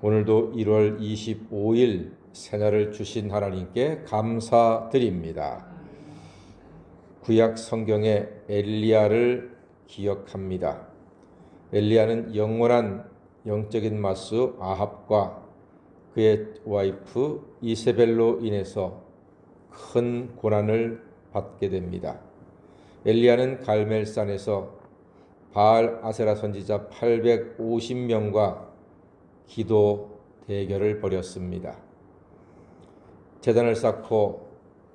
오늘도 1월 25일 새날을 주신 하나님께 감사드립니다. 구약 성경의 엘리야를 기억합니다. 엘리야는 영원한 영적인 마수 아합과 그의 와이프 이세벨로 인해서 큰 고난을 받게 됩니다. 엘리야는 갈멜산에서 바알 아세라 선지자 850명과 기도 대결을 벌였습니다. 재단을 쌓고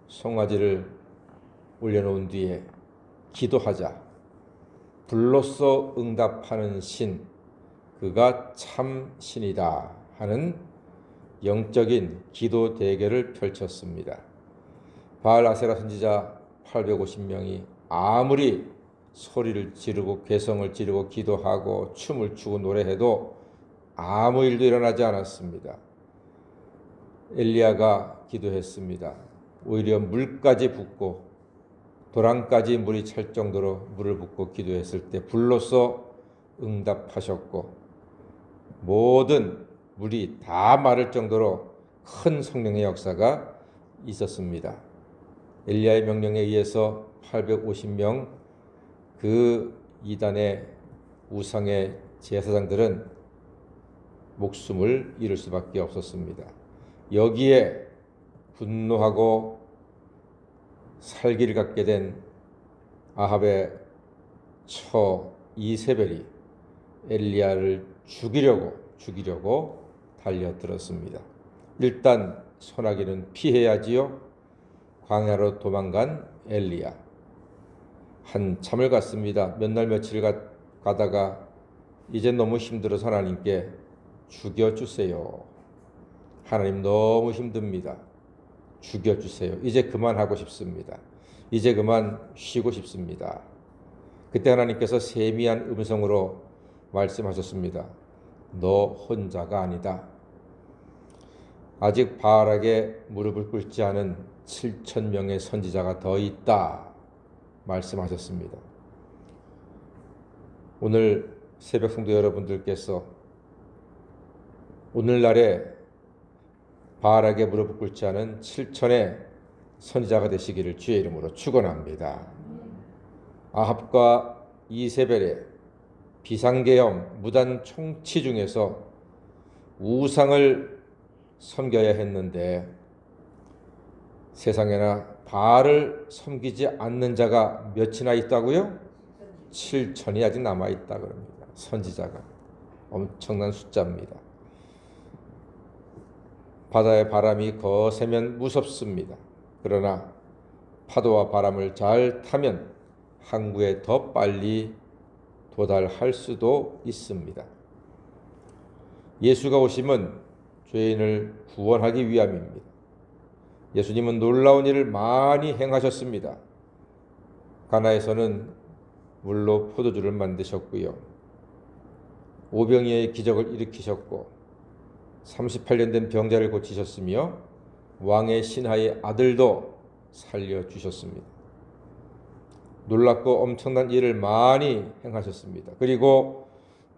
송아지를 올려놓은 뒤에 기도하자 불로써 응답하는 신 그가 참 신이다 하는 영적인 기도 대결을 펼쳤습니다. 바알 아세라 선지자 850명이 아무리 소리를 지르고 개성을 지르고 기도하고 춤을 추고 노래해도 아무 일도 일어나지 않았습니다. 엘리야가 기도했습니다. 오히려 물까지 붓고 도랑까지 물이 찰 정도로 물을 붓고 기도했을 때 불로써 응답하셨고 모든 물이 다 마를 정도로 큰 성령의 역사가 있었습니다. 엘리야의 명령에 의해서 850명 그 이단의 우상의 제사장들은 목숨을 잃을 수밖에 없었습니다. 여기에 분노하고 살기를 갖게 된 아합의 처 이세벨이 엘리야를 죽이려고 죽이려고 달려들었습니다. 일단 소나기는 피해야지요. 광야로 도망간 엘리야. 한참을 갔습니다. 몇 날 며칠 가, 가다가 이제 너무 힘들어서 하나님께 죽여주세요. 하나님 너무 힘듭니다. 죽여주세요. 이제 그만하고 싶습니다. 이제 그만 쉬고 싶습니다. 그때 하나님께서 세미한 음성으로 말씀하셨습니다. 너 혼자가 아니다. 아직 바알에게 무릎을 꿇지 않은 7천 명의 선지자가 더 있다. 말씀하셨습니다. 오늘 새벽 성도 여러분들께서 오늘날에 바알에게 무릎을 꿇지 않은 7천의 선지자가 되시기를 주의 이름으로 축원합니다. 아합과 이세벨의 비상계엄 무단 총치 중에서 우상을 섬겨야 했는데 세상에나 바알을 섬기지 않는 자가 몇이나 있다고요? 7천이 아직 남아 있다 그럽니다. 선지자가 엄청난 숫자입니다. 바다의 바람이 거세면 무섭습니다. 그러나 파도와 바람을 잘 타면 항구에 더 빨리 도달할 수도 있습니다. 예수가 오심은 죄인을 구원하기 위함입니다. 예수님은 놀라운 일을 많이 행하셨습니다. 가나에서는 물로 포도주를 만드셨고요. 오병이의 기적을 일으키셨고 38년 된 병자를 고치셨으며 왕의 신하의 아들도 살려 주셨습니다. 놀랍고 엄청난 일을 많이 행하셨습니다. 그리고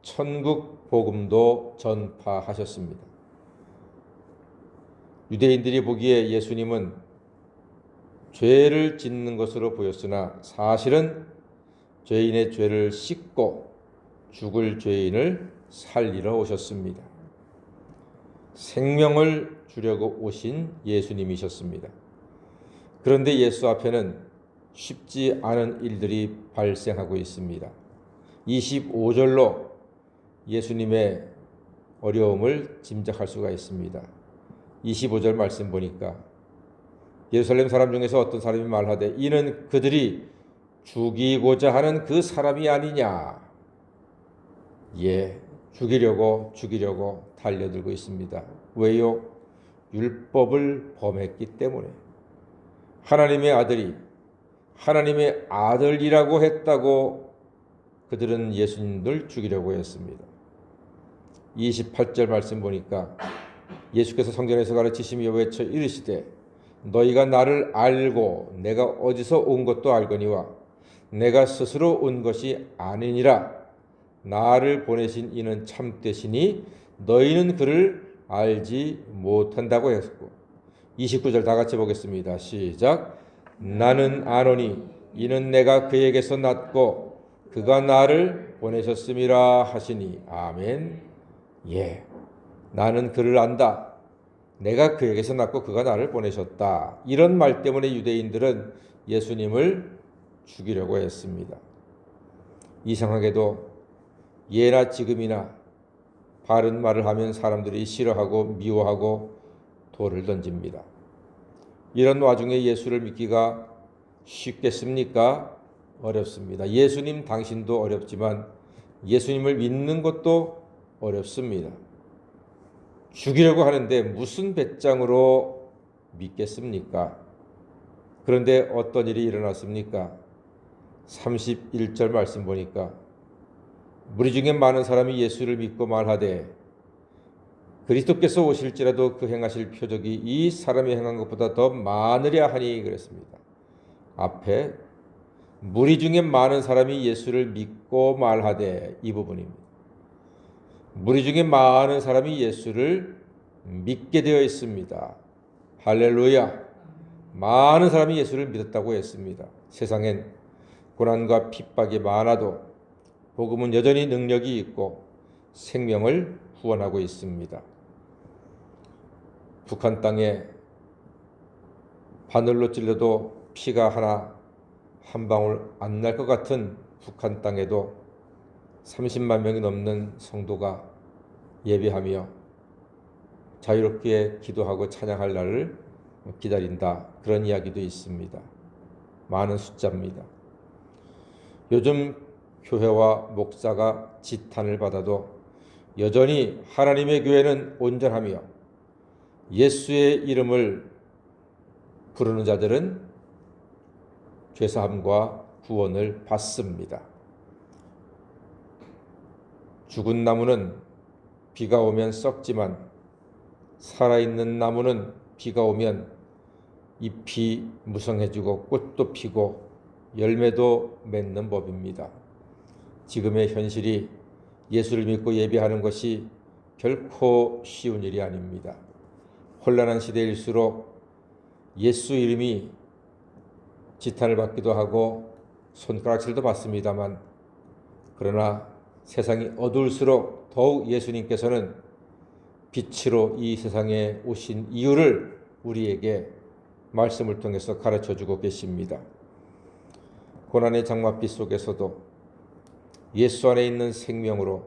천국 복음도 전파하셨습니다. 유대인들이 보기에 예수님은 죄를 짓는 것으로 보였으나 사실은 죄인의 죄를 씻고 죽을 죄인을 살리러 오셨습니다. 생명을 주려고 오신 예수님이셨습니다. 그런데 예수 앞에는 쉽지 않은 일들이 발생하고 있습니다. 25절로 예수님의 어려움을 짐작할 수가 있습니다. 25절 말씀 보니까 예루살렘 사람 중에서 어떤 사람이 말하되 이는 그들이 죽이고자 하는 그 사람이 아니냐. 예, 죽이려고 죽이려고 달려들고 있습니다. 왜요? 율법을 범했기 때문에 하나님의 아들이 하나님의 아들이라고 했다고 그들은 예수님을 죽이려고 했습니다. 28절 말씀 보니까 예수께서 성전에서 가르치시며 외쳐 이르시되 너희가 나를 알고 내가 어디서 온 것도 알거니와 내가 스스로 온 것이 아니니라 나를 보내신 이는 참되시니 너희는 그를 알지 못한다고 했고 29절 다 같이 보겠습니다. 시작. 나는 아노니 이는 내가 그에게서 났고 그가 나를 보내셨음이라 하시니 아멘. 예. 나는 그를 안다. 내가 그에게서 났고 그가 나를 보내셨다. 이런 말 때문에 유대인들은 예수님을 죽이려고 했습니다. 이상하게도 예나 지금이나 바른 말을 하면 사람들이 싫어하고 미워하고 돌을 던집니다. 이런 와중에 예수를 믿기가 쉽겠습니까? 어렵습니다. 예수님 당신도 어렵지만 예수님을 믿는 것도 어렵습니다. 죽이려고 하는데 무슨 배짱으로 믿겠습니까? 그런데 어떤 일이 일어났습니까? 31절 말씀 보니까 무리 중에 많은 사람이 예수를 믿고 말하되 그리스도께서 오실지라도 그 행하실 표적이 이 사람이 행한 것보다 더 많으랴 하니 그랬습니다. 앞에 무리 중에 많은 사람이 예수를 믿고 말하되 이 부분입니다. 무리 중에 많은 사람이 예수를 믿게 되어 있습니다. 할렐루야. 많은 사람이 예수를 믿었다고 했습니다. 세상엔 고난과 핍박이 많아도 복음은 여전히 능력이 있고 생명을 후원하고 있습니다. 북한 땅에 바늘로 찔려도 피가 하나 한 방울 안 날 것 같은 북한 땅에도 30만 명이 넘는 성도가 예배하며 자유롭게 기도하고 찬양할 날을 기다린다. 그런 이야기도 있습니다. 많은 숫자입니다. 요즘 교회와 목사가 지탄을 받아도 여전히 하나님의 교회는 온전하며 예수의 이름을 부르는 자들은 죄사함과 구원을 받습니다. 죽은 나무는 비가 오면 썩지만 살아있는 나무는 비가 오면 잎이 무성해지고 꽃도 피고 열매도 맺는 법입니다. 지금의 현실이 예수를 믿고 예배하는 것이 결코 쉬운 일이 아닙니다. 혼란한 시대일수록 예수 이름이 지탄을 받기도 하고 손가락질도 받습니다만 그러나 세상이 어두울수록 더욱 예수님께서는 빛으로 이 세상에 오신 이유를 우리에게 말씀을 통해서 가르쳐 주고 계십니다. 고난의 장마빛 속에서도 예수 안에 있는 생명으로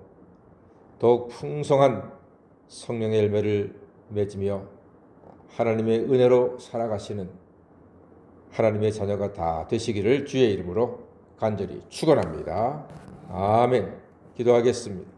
더욱 풍성한 성령의 열매를 맺으며 하나님의 은혜로 살아가시는 하나님의 자녀가 다 되시기를 주의 이름으로 간절히 축원합니다. 아멘. 기도하겠습니다.